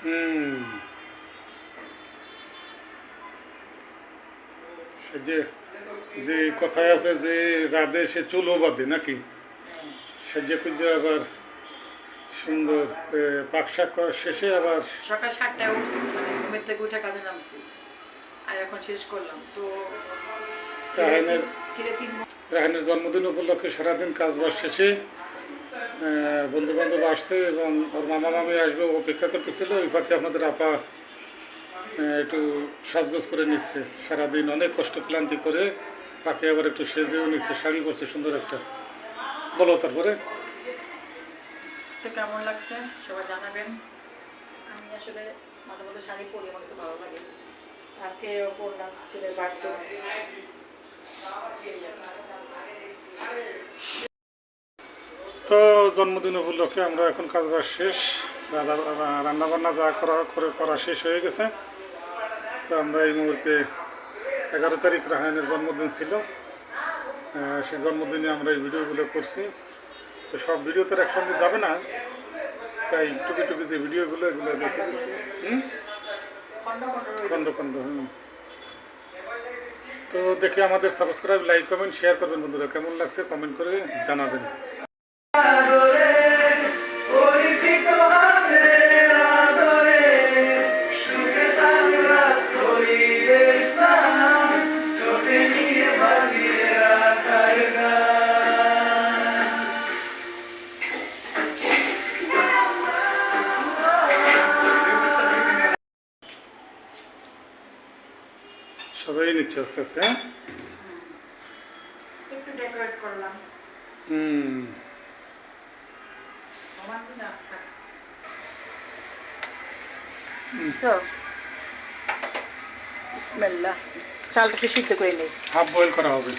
হুম। যে যে কথায় আছে যে রাধে সে চুলো বাঁধে নাকি? সে যে খুঁজে আবার সুন্দর এ, পাক শেষে আবার সকাল সাতটায় উঠছি মানে ঘুমের থেকে উঠে কাজে নামছি। আর এখন শেষ করলাম তো রাহানের রাহানের জন্মদিন উপলক্ষে সারাদিন কাজ বাজ শেষে বন্ধু বান্ধব আসছে এবং ওর মামা মামি আসবে অপেক্ষা করতেছিল। ওই ফাঁকে আপনাদের আপা একটু সাজগোজ করে নিচ্ছে। সারাদিন অনেক কষ্ট, ক্লান্তি করে পাখি আবার একটু সেজেও নিচ্ছে, শাড়ি পরছে সুন্দর একটা। বলো তারপরে। কেমন লাগছে? সবাই জানাবেন। আমি আসলে মাঝে শাড়ি পরি, আমার কাছে ভালো লাগে। আজকে ছেলের তো জন্মদিন উপলক্ষে আমরা এখন কাজ বাজ শেষ রান্না বান্না যা করা করে করা শেষ হয়ে গেছে। তো আমরা এই মুহূর্তে এগারো তারিখ রাহায়নের জন্মদিন ছিল। সেই জন্মদিনে আমরা এই ভিডিওগুলো করছি। তো সব ভিডিও তো একসঙ্গে যাবে না। তাই টুকি টুকি যে ভিডিওগুলো, এগুলো খন্ড খন্ড খণ্ড খণ্ড, হুম। তো দেখে আমাদের সাবস্ক্রাইব লাইক কমেন্ট শেয়ার করবেন বন্ধুরা। কেমন লাগছে কমেন্ট করে জানাবেন। সাজাই নিচ্ছে আস্তে আস্তে হ্যাঁ? একটু ডেকোরেট করলাম। হুম। হুম। So, বিসমিল্লাহ। চালটাকে সিদ্ধ করে নেই হাফ বয়েল করা হবে।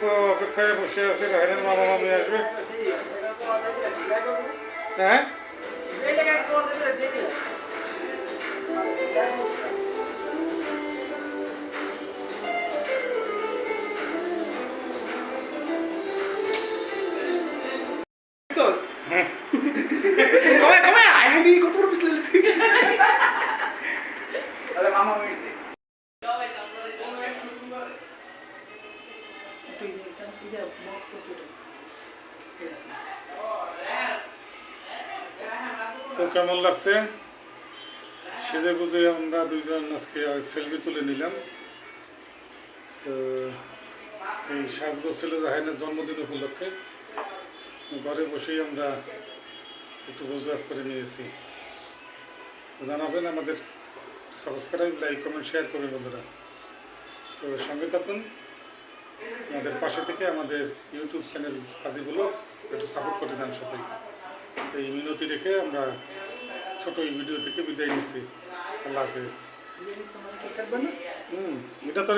তো অপেক্ষায় বসে আছে রাহেনের মামা মামি আসবে। হ্যাঁ? তো কেমন লাগছে? সেজে গুজে আমরা দুইজন আজকে সেলফি তুলে নিলাম। তো এই সাজগোজ ছিল রাহানের জন্মদিন উপলক্ষে ঘরে বসেই আমরা একটু গোজগাজ করে নিয়েছি। জানাবেন আমাদের সাবস্ক্রাইব লাইক কমেন্ট শেয়ার করবেন বন্ধুরা। তো সঙ্গে থাকুন। আমাদের পাশে থেকে আমাদের ইউটিউব চ্যানেল কাজীগুলো একটু সাপোর্ট করতে চান সবাই। এই মিনতি রেখে আমরা ছোট এই ভিডিও থেকে বিদায় নিচ্ছি। আল্লাহ হাফেজ। হুম এটা তো